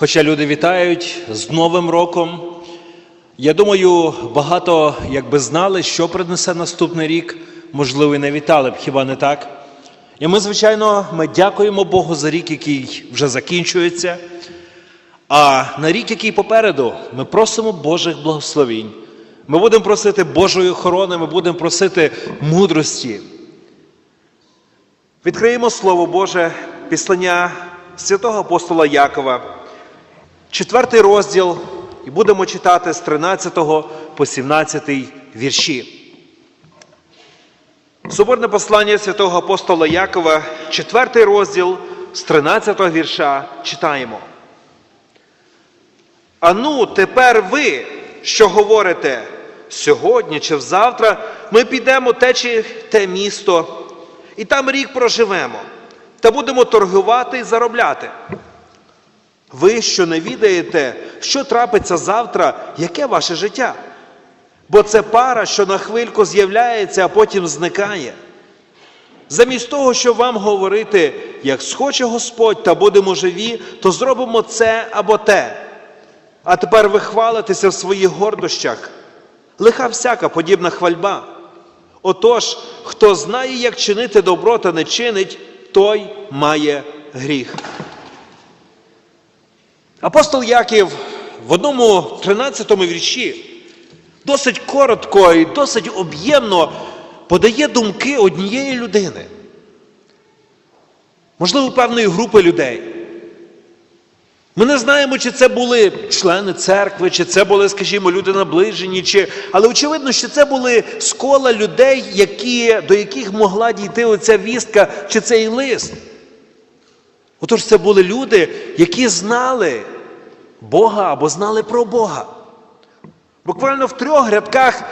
Хоча люди вітають з Новим роком. Я думаю, багато якби знали, що принесе наступний рік, можливо, і не вітали б, хіба не так? І ми, звичайно, ми дякуємо Богу за рік, який вже закінчується. А на рік, який попереду, ми просимо Божих благословінь. Ми будемо просити Божої охорони, ми будемо просити мудрості. Відкриємо Слово Боже, післання святого апостола Якова, четвертий розділ, і будемо читати з 13 по 17 вірші. Соборне послання святого апостола Якова, четвертий розділ з 13 вірша читаємо. А ну, тепер ви, що говорите, сьогодні чи взавтра ми підемо те чи те місто, і там рік проживемо, та будемо торгувати і заробляти. Ви, що не відаєте, що трапиться завтра, яке ваше життя? Бо це пара, що на хвильку з'являється, а потім зникає. Замість того, щоб вам говорити, як схоче Господь та будемо живі, то зробимо це або те. А тепер ви хвалитеся в своїх гордощах. Лиха всяка подібна хвальба. Отож, хто знає, як чинити добро та не чинить, той має гріх. Апостол Яків в одному 13 вірші досить коротко і досить об'ємно подає думки однієї людини. Можливо, певної групи людей. Ми не знаємо, чи це були члени церкви, чи це були, скажімо, люди наближені, чи... але очевидно, що це були скола людей, які... до яких могла дійти оця вістка чи цей лист. Отож, це були люди, які знали Бога або знали про Бога. Буквально в трьох рядках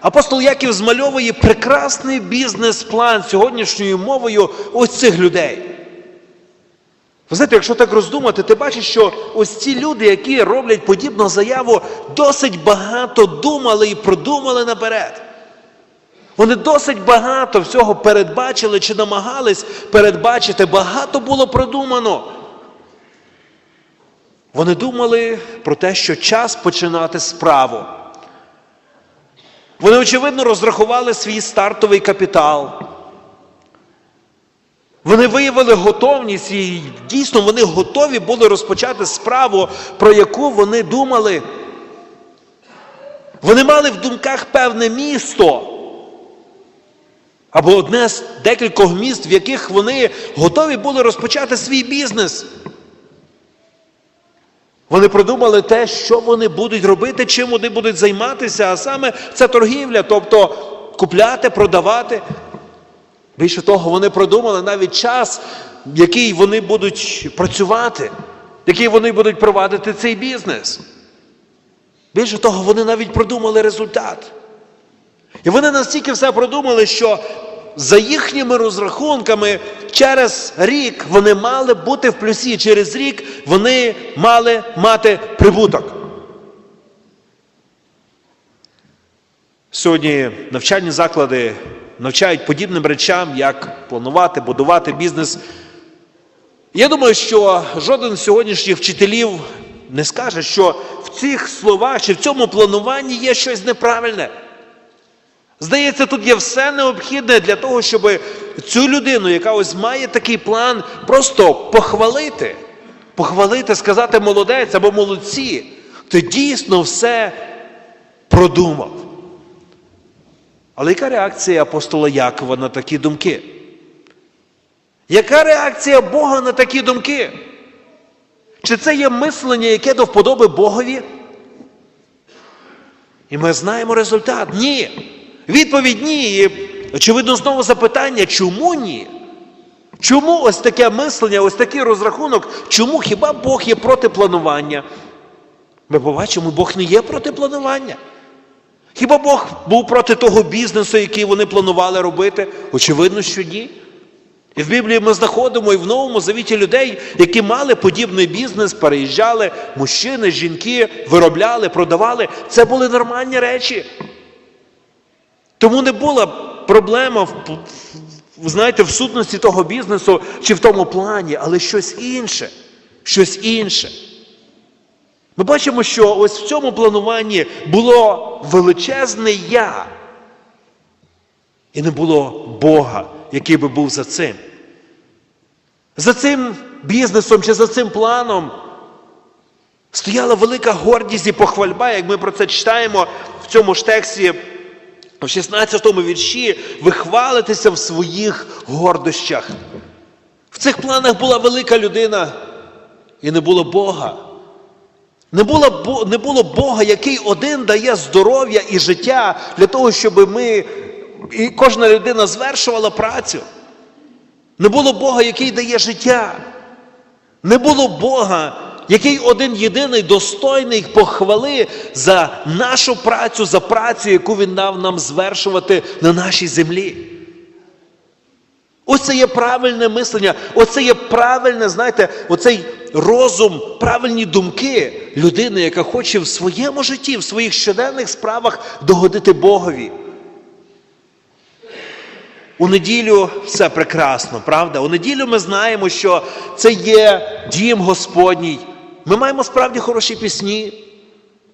апостол Яків змальовує прекрасний бізнес-план сьогоднішньою мовою ось цих людей. Ви знаєте, якщо так роздумати, ти бачиш, що ось ці люди, які роблять подібну заяву, досить багато думали і продумали наперед. Вони досить багато всього передбачили чи намагались передбачити, багато було продумано. Вони думали про те, що час починати справу. Вони, очевидно, розрахували свій стартовий капітал. Вони виявили готовність і дійсно вони готові були розпочати справу, про яку вони думали. Вони мали в думках певне місто. Або одне з декількох міст, в яких вони готові були розпочати свій бізнес. Вони продумали те, що вони будуть робити, чим вони будуть займатися, а саме це торгівля, тобто купляти, продавати. Більше того, вони продумали навіть час, в який вони будуть працювати, який вони будуть провадити цей бізнес. Більше того, вони навіть продумали результат. І вони настільки все продумали, що за їхніми розрахунками через рік вони мали бути в плюсі, через рік вони мали мати прибуток. Сьогодні навчальні заклади навчають подібним речам, як планувати, будувати бізнес. Я думаю, що жоден з сьогоднішніх вчителів не скаже, що в цих словах чи в цьому плануванні є щось неправильне. Здається, тут є все необхідне для того, щоб цю людину, яка ось має такий план, просто похвалити. Похвалити, сказати молодець або молодці. Ти дійсно все продумав. Але яка реакція апостола Якова на такі думки? Яка реакція Бога на такі думки? Чи це є мислення, яке до вподоби Богові? І ми знаємо результат. Ні. Відповідь ні. І, очевидно, знову запитання, чому ні? Чому ось таке мислення, ось такий розрахунок, чому хіба Бог є проти планування? Ми побачимо, Бог не є проти планування. Хіба Бог був проти того бізнесу, який вони планували робити? Очевидно, що ні. І в Біблії ми знаходимо і в Новому Завіті людей, які мали подібний бізнес, переїжджали, мужчини, жінки, виробляли, продавали. Це були нормальні речі. Тому не була проблема в, знаєте, в сутності того бізнесу чи в тому плані, але щось інше. Щось інше. Ми бачимо, що ось в цьому плануванні було величезне я. І не було Бога, який би був за цим. За цим бізнесом чи за цим планом стояла велика гордість і похвальба, як ми про це читаємо в цьому ж тексті, в 16 вірші, ви хвалитеся в своїх гордощах. В цих планах була велика людина, і не було Бога. Не було, не було Бога, який один дає здоров'я і життя для того, щоб ми, і кожна людина звершувала працю. Не було Бога, який дає життя. Не було Бога, який один єдиний достойний похвали за нашу працю, за працю, яку Він дав нам звершувати на нашій землі. Ось це є правильне мислення, оце є правильне, знаєте, оцей розум, правильні думки людини, яка хоче в своєму житті, в своїх щоденних справах догодити Богові. У неділю все прекрасно, правда? У неділю ми знаємо, що це є дім Господній. Ми маємо справді хороші пісні.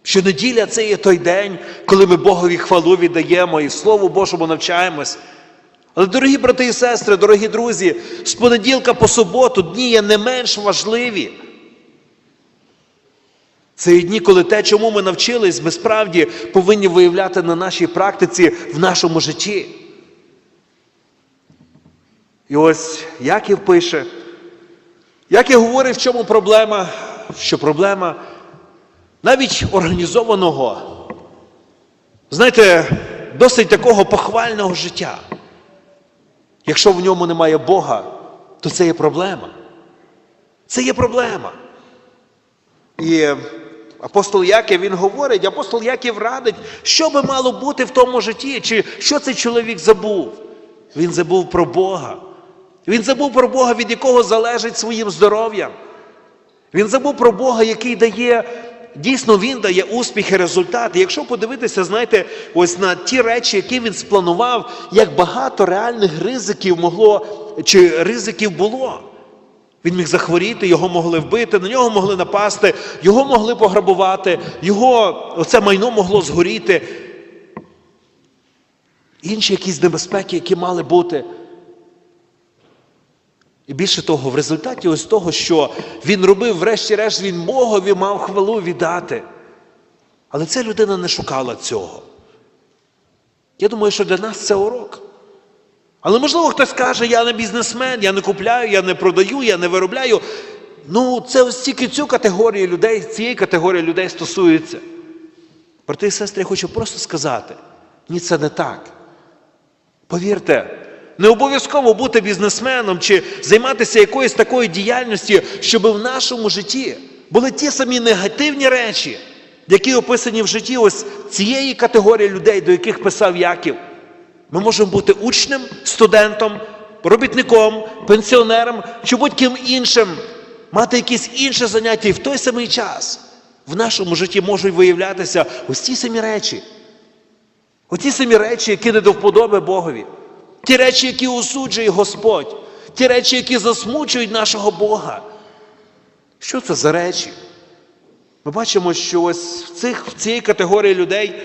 Що неділя це є той день, коли ми Богові хвалу віддаємо і Слову Божому навчаємось. Але, дорогі брати і сестри, дорогі друзі, з понеділка по суботу дні є не менш важливі. Це є дні, коли те, чому ми навчились, ми справді повинні виявляти на нашій практиці в нашому житті. І ось Яків пише, Яків говорить, в чому проблема, що проблема навіть організованого, знаєте, досить такого похвального життя. Якщо в ньому немає Бога, то це є проблема. Це є проблема. І апостол Яків він говорить, апостол Яків радить, що би мало бути в тому житті, чи що цей чоловік забув. Він забув про Бога. Він забув про Бога, від якого залежить своїм здоров'ям. Він забув про Бога, який дає, дійсно він дає успіх і результат. І якщо подивитися, знаєте, ось на ті речі, які він спланував, як багато реальних ризиків могло, чи ризиків було. Він міг захворіти, його могли вбити, на нього могли напасти, його могли пограбувати, його оце майно могло згоріти. Інші якісь небезпеки, які мали бути. І більше того, в результаті ось того, що він робив, врешті-решт, він Богові мав хвалу віддати. Але ця людина не шукала цього. Я думаю, що для нас це урок. Але можливо хтось каже, я не бізнесмен, я не купляю, я не продаю, я не виробляю. Ну, це ось тільки цю категорію людей, цієї категорії людей стосується. Брати і сестри, я хочу просто сказати: ні, це не так. Повірте, не обов'язково бути бізнесменом чи займатися якоюсь такою діяльністю, щоб в нашому житті були ті самі негативні речі, які описані в житті ось цієї категорії людей, до яких писав Яків. Ми можемо бути учнем, студентом, робітником, пенсіонером чи будь-ким іншим, мати якісь інші заняття і в той самий час в нашому житті можуть виявлятися ось ті самі речі. Оці самі речі, які не до вподоби Богові. Ті речі, які осуджує Господь, ті речі, які засмучують нашого Бога. Що це за речі? Ми бачимо, що ось в, цих, в цій категорії людей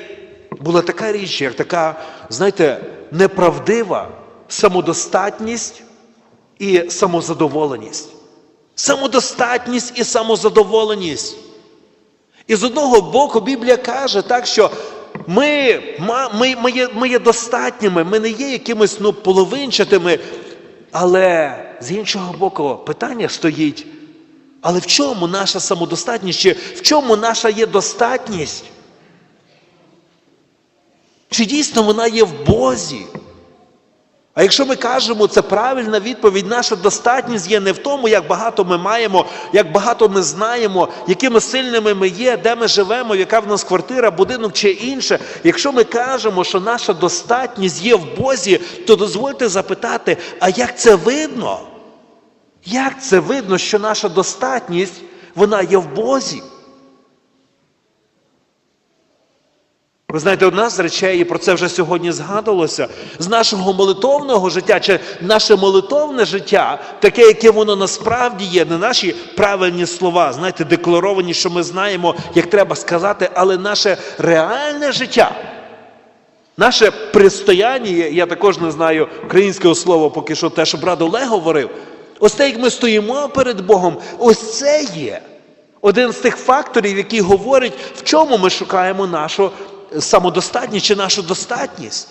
була така річ, як така, знаєте, неправдива самодостатність і самозадоволеність. Самодостатність і самозадоволеність. І з одного боку Біблія каже так, що ми, ми, ми, є, ми є достатніми, ми не є якимись ну, половинчатими, але з іншого боку питання стоїть. Але в чому наша самодостатність? Чи в чому наша є достатність? Чи дійсно вона є в Бозі? А якщо ми кажемо, це правильна відповідь, наша достатність є не в тому, як багато ми маємо, як багато ми знаємо, якими сильними ми є, де ми живемо, яка в нас квартира, будинок чи інше. Якщо ми кажемо, що наша достатність є в Бозі, то дозвольте запитати, а як це видно? Як це видно, що наша достатність, вона є в Бозі? Ви знаєте, одна з речей, і про це вже сьогодні згадувалося, з нашого молитовного життя, чи наше молитовне життя, таке, яке воно насправді є, не наші правильні слова, знаєте, декларовані, що ми знаємо, як треба сказати, але наше реальне життя. Наше пристояння, я також не знаю українського слова, поки що те, що брат Олег говорив. Ось те, як ми стоїмо перед Богом, ось це є один з тих факторів, який говорить, в чому ми шукаємо нашу самодостатність чи нашу достатність.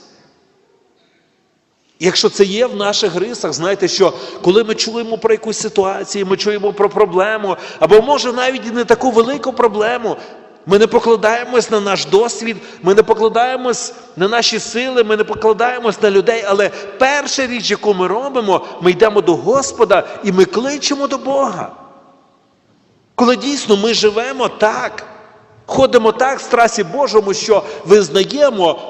Якщо це є в наших рисах, знаєте, що коли ми чуємо про якусь ситуацію, ми чуємо про проблему, або може навіть і не таку велику проблему, ми не покладаємось на наш досвід, ми не покладаємось на наші сили, ми не покладаємось на людей. Але перша річ, яку ми робимо, ми йдемо до Господа і ми кличемо до Бога. Коли дійсно ми живемо так, ходимо так в страсі Божому, що визнаємо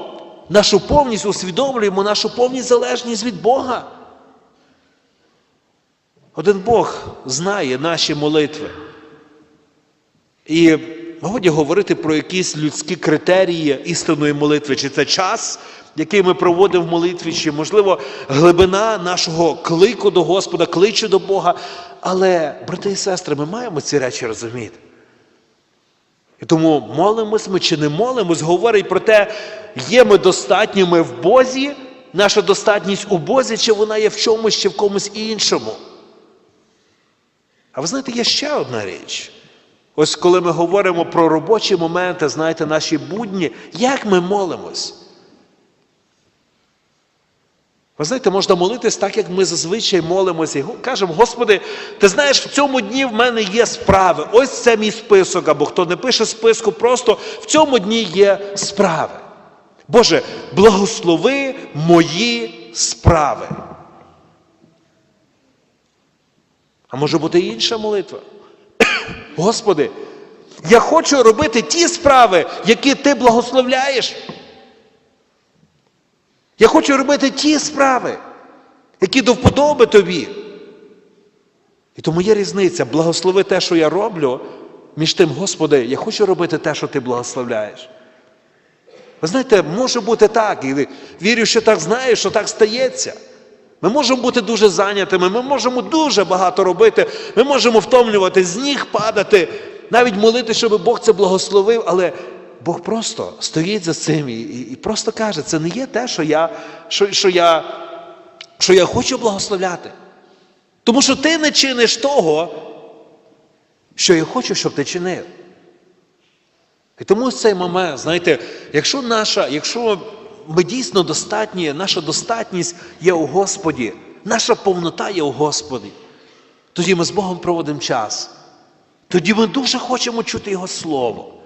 нашу повність, усвідомлюємо нашу повність залежність від Бога. Один Бог знає наші молитви. І годі говорити про якісь людські критерії істинної молитви, чи це час, який ми проводимо в молитві, чи, можливо, глибина нашого клику до Господа, кличу до Бога. Але, брати і сестри, ми маємо ці речі розуміти. І тому молимось ми чи не молимось, говорить про те, є ми достатніми в Бозі, наша достатність у Бозі, чи вона є в чомусь, чи в комусь іншому. А ви знаєте, є ще одна річ. Ось коли ми говоримо про робочі моменти, знаєте, наші будні, як ми молимось? Ви знаєте, можна молитись так, як ми зазвичай молимося. Кажемо, Господи, ти знаєш, в цьому дні в мене є справи. Ось це мій список, або хто не пише списку, просто в цьому дні є справи. Боже, благослови мої справи. А може бути інша молитва? Господи, я хочу робити ті справи, які Ти благословляєш. Я хочу робити ті справи, які до вподоби тобі. І тому є різниця. Благослови те, що я роблю, між тим, Господи, я хочу робити те, що Ти благословляєш. Ви знаєте, може бути так, і вірю, що так знаєш, що так стається. Ми можемо бути дуже зайнятими, ми можемо дуже багато робити, ми можемо втомлювати, з ніг падати, навіть молити, щоб Бог це благословив, але Бог просто стоїть за цим і, і, просто каже, це не є те, що я, що, що, я, що я хочу благословляти. Тому що ти не чиниш того, що я хочу, щоб ти чинив. І тому цей момент, знаєте, якщо наша, якщо ми дійсно достатні, наша достатність є у Господі, наша повнота є у Господі, тоді ми з Богом проводимо час. Тоді ми дуже хочемо чути Його Слово.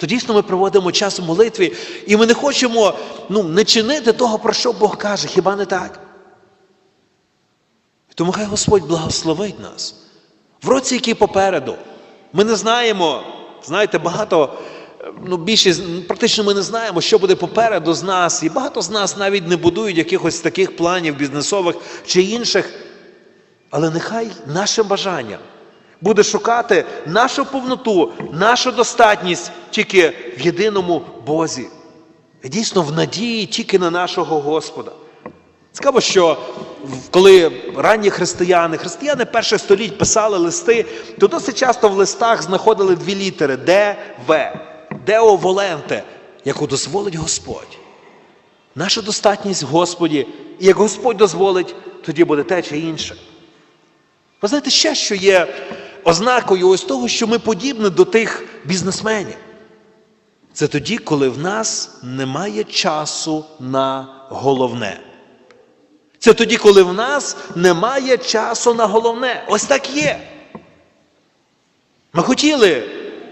То дійсно ми проводимо час у молитві, і ми не хочемо ну, не чинити того, про що Бог каже, хіба не так? Тому хай Господь благословить нас. В році, який попереду, ми не знаємо, знаєте, багато, ну більшість, практично ми не знаємо, що буде попереду з нас. І багато з нас навіть не будують якихось таких планів бізнесових чи інших. Але нехай наше бажання буде шукати нашу повноту, нашу достатність тільки в єдиному Бозі. І дійсно в надії тільки на нашого Господа. Цікаво, що коли ранні християни, християни перших століть писали листи, то досить часто в листах знаходили дві літери Д, В, Део Воленте, яку дозволить Господь. Наша достатність в Господі, і як Господь дозволить, тоді буде те чи інше. Ви знаєте, ще що є ознакою ось того, що ми подібні до тих бізнесменів. Це тоді, коли в нас немає часу на головне. Це тоді, коли в нас немає часу на головне. Ось так є. Ми хотіли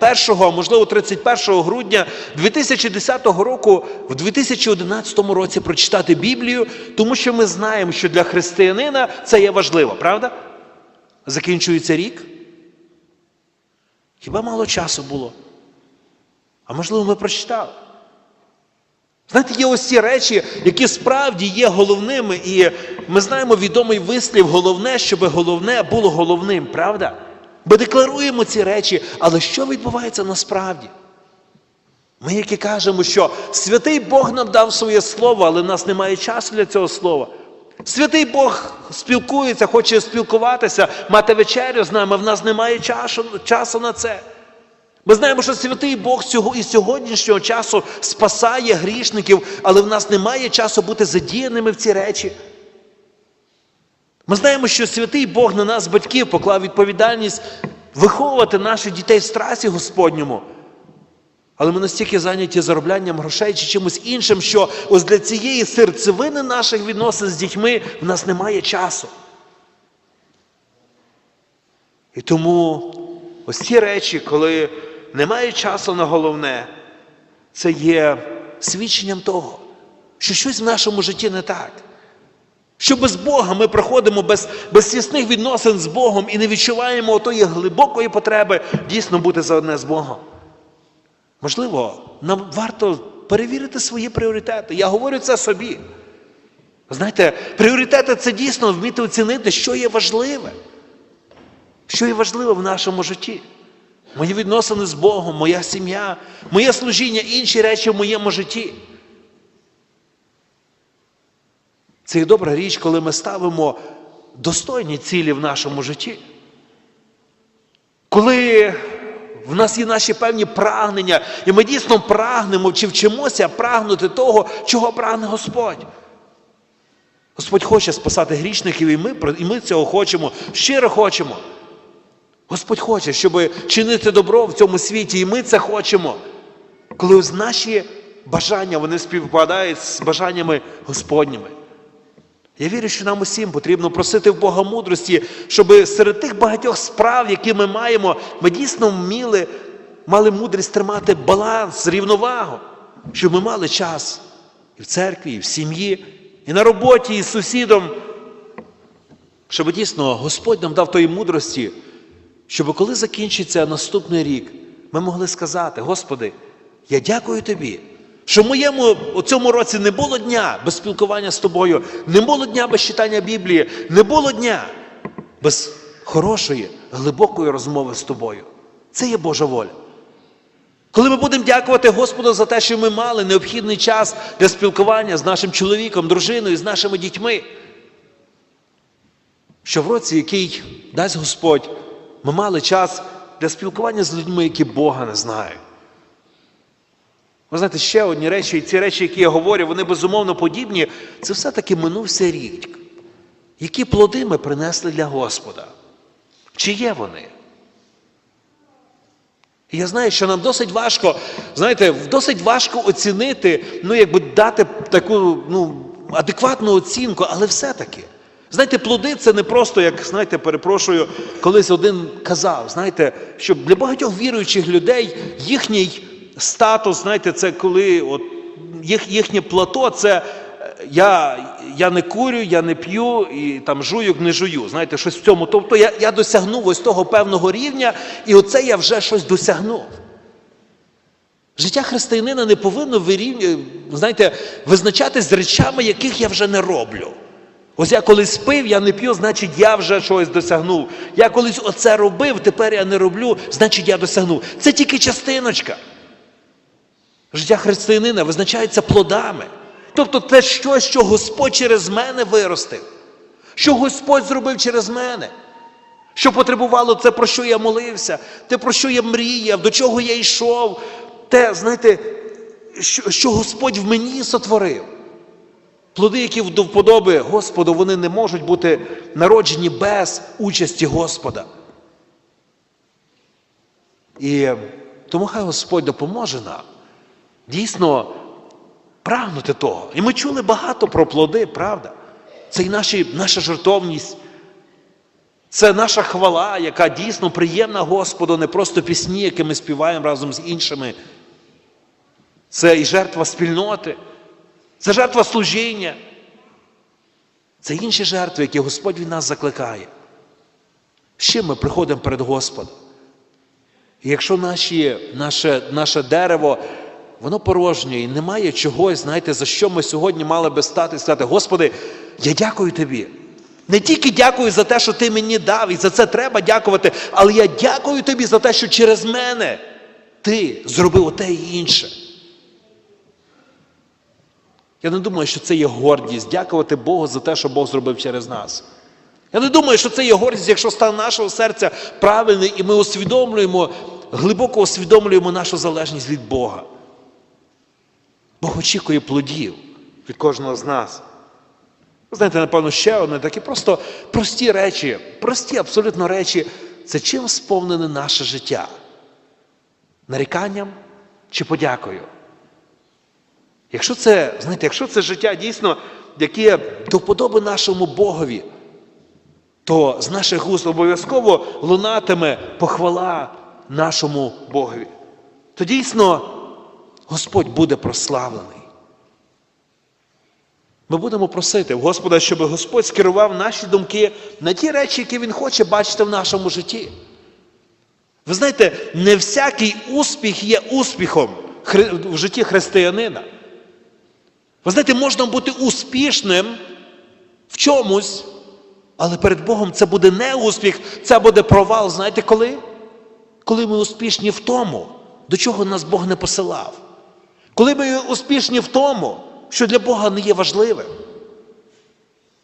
1, а можливо, 31 грудня 2010 року, в 2011 році прочитати Біблію, тому що ми знаємо, що для християнина це є важливо, правда? Закінчується рік. Хіба мало часу було? А можливо, ми прочитали. Знаєте, є ось ці речі, які справді є головними, і ми знаємо відомий вислів головне, щоб головне було головним, правда? Ми декларуємо ці речі, але що відбувається насправді? Ми, які кажемо, що святий Бог нам дав своє слово, але в нас немає часу для цього слова. Святий Бог спілкується, хоче спілкуватися, мати вечерю з нами, в нас немає часу, часу на це. Ми знаємо, що святий Бог цього і сьогоднішнього часу спасає грішників, але в нас немає часу бути задіяними в ці речі. Ми знаємо, що святий Бог на нас, батьків, поклав відповідальність виховувати наших дітей в страсі Господньому. Але ми настільки зайняті зароблянням грошей чи чимось іншим, що ось для цієї серцевини наших відносин з дітьми в нас немає часу. І тому ось ці речі, коли немає часу на головне, це є свідченням того, що щось в нашому житті не так. Що без Бога ми проходимо без, без тісних відносин з Богом і не відчуваємо отої глибокої потреби дійсно бути заодне з Богом. Можливо, нам варто перевірити свої пріоритети. Я говорю це собі. Знаєте, пріоритети це дійсно вміти оцінити, що є важливе. Що є важливе в нашому житті. Мої відносини з Богом, моя сім'я, моє служіння, інші речі в моєму житті. Це є добра річ, коли ми ставимо достойні цілі в нашому житті. Коли в нас є наші певні прагнення, і ми дійсно прагнемо чи вчимося прагнути того, чого прагне Господь. Господь хоче спасати грішників, і ми, і ми цього хочемо, щиро хочемо. Господь хоче, щоб чинити добро в цьому світі, і ми це хочемо. Коли ось наші бажання вони співпадають з бажаннями Господніми. Я вірю, що нам усім потрібно просити в Бога мудрості, щоб серед тих багатьох справ, які ми маємо, ми дійсно вміли, мали мудрість тримати баланс, рівновагу, щоб ми мали час і в церкві, і в сім'ї, і на роботі, і з сусідом, щоб дійсно Господь нам дав тої мудрості, щоб коли закінчиться наступний рік, ми могли сказати: Господи, я дякую Тобі. Що в моєму у цьому році не було дня без спілкування з тобою, не було дня без читання Біблії, не було дня без хорошої, глибокої розмови з тобою. Це є Божа воля. Коли ми будемо дякувати Господу за те, що ми мали необхідний час для спілкування з нашим чоловіком, дружиною, з нашими дітьми, що в році, який дасть Господь, ми мали час для спілкування з людьми, які Бога не знають. Ви знаєте, ще одні речі, і ці речі, які я говорю, вони безумовно подібні, це все-таки минувся рік. Які плоди ми принесли для Господа? Чи є вони? І я знаю, що нам досить важко, знаєте, досить важко оцінити, ну, якби дати таку ну, адекватну оцінку, але все-таки. Знаєте, плоди це не просто, як, знаєте, перепрошую, колись один казав, знаєте, що для багатьох віруючих людей їхній статус, знаєте, це коли от, їх, їхнє плато, це я я не курю, я не п'ю і там жуюк не жую. Знаєте, щось в цьому. Тобто я я досягнув ось того певного рівня, і оце я вже щось досягнув. Життя християнина не повинно вирівню, знаєте, визначатись з речами, яких я вже не роблю. Ось я колись пив, я не п'ю, значить, я вже щось досягнув. Я колись оце робив, тепер я не роблю, значить, я досягнув. Це тільки частиночка. Життя християнина визначається плодами. Тобто це щось, що Господь через мене виростив, що Господь зробив через мене, що потребувало це, про що я молився, те, про що я мріяв, до чого я йшов, те, знаєте, що, що Господь в мені сотворив. Плоди, які до вподоби Господу, вони не можуть бути народжені без участі Господа. І тому хай Господь допоможе нам дійсно прагнути того. І ми чули багато про плоди, правда? Це і наші, наша жертовність, це наша хвала, яка дійсно приємна Господу, не просто пісні, які ми співаємо разом з іншими. Це і жертва спільноти, це жертва служіння. Це інші жертви, які Господь від нас закликає. З чим ми приходимо перед Господом? І якщо наші, наше, наше дерево воно порожнє і немає чогось, знаєте, за що ми сьогодні мали би стати і сказати, Господи, я дякую Тобі. Не тільки дякую за те, що ти мені дав, і за це треба дякувати, але я дякую тобі за те, що через мене ти зробив оте і інше. Я не думаю, що це є гордість дякувати Богу за те, що Бог зробив через нас. Я не думаю, що це є гордість, якщо стан нашого серця правильний, і ми усвідомлюємо, глибоко усвідомлюємо нашу залежність від Бога. Бог очікує плодів від кожного з нас. Знаєте, напевно, ще одне такі просто прості речі, прості абсолютно речі це чим сповнене наше життя? Наріканням чи подякою? Якщо це, знаєте, якщо це життя дійсно, яке до вподоби нашому Богові, то з наших уст обов'язково лунатиме похвала нашому Богові. То дійсно Господь буде прославлений. Ми будемо просити в Господа, щоб Господь скерував наші думки на ті речі, які Він хоче бачити в нашому житті. Ви знаєте, не всякий успіх є успіхом в житті християнина. Ви знаєте, можна бути успішним в чомусь, але перед Богом це буде не успіх, це буде провал. Знаєте коли? Коли ми успішні в тому, до чого нас Бог не посилав. Коли ми успішні в тому, що для Бога не є важливим.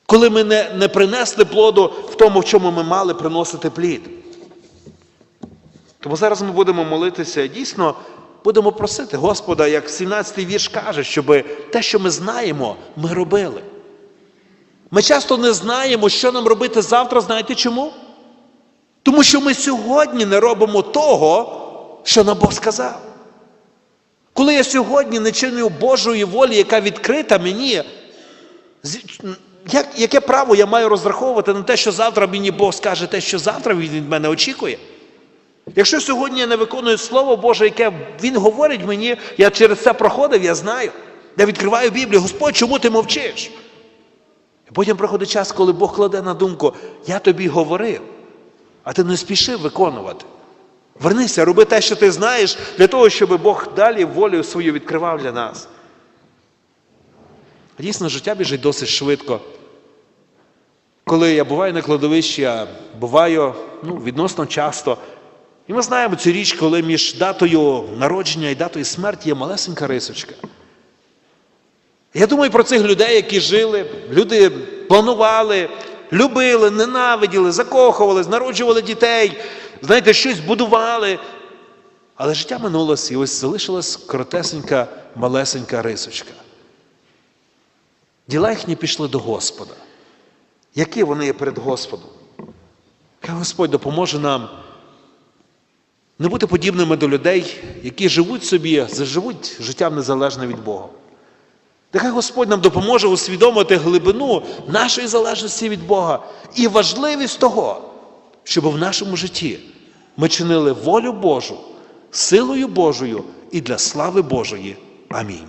Коли ми не, не принесли плоду в тому, в чому ми мали приносити плід. Тому зараз ми будемо молитися дійсно будемо просити Господа, як 17-й вірш каже, щоб те, що ми знаємо, ми робили. Ми часто не знаємо, що нам робити завтра, знаєте чому? Тому що ми сьогодні не робимо того, що нам Бог сказав. Коли я сьогодні не чиню Божої волі, яка відкрита мені, як, яке право я маю розраховувати на те, що завтра мені Бог скаже те, що завтра Він від мене очікує? Якщо сьогодні я не виконую Слово Боже, яке Він говорить мені, я через це проходив, я знаю. Я відкриваю Біблію, Господь, чому ти мовчиш? І потім приходить час, коли Бог кладе на думку, я тобі говорив, а ти не спішив виконувати. Вернися, роби те, що ти знаєш, для того, щоб Бог далі волю свою відкривав для нас. Дійсно, життя біжить досить швидко. Коли я буваю на кладовищі, я буваю ну, відносно часто. І ми знаємо цю річ, коли між датою народження і датою смерті є малесенька рисочка. Я думаю про цих людей, які жили, люди планували, любили, ненавиділи, закохувались, народжували дітей, знаєте, щось будували. Але життя минулося, і ось залишилась коротесенька, малесенька рисочка. Діла їхні пішли до Господа. Які вони є перед Господом? Хай Господь допоможе нам не бути подібними до людей, які живуть собі, заживуть життям незалежне від Бога. Нехай Господь нам допоможе усвідомити глибину нашої залежності від Бога і важливість того, щоб в нашому житті ми чинили волю Божу, силою Божою і для слави Божої. Амінь.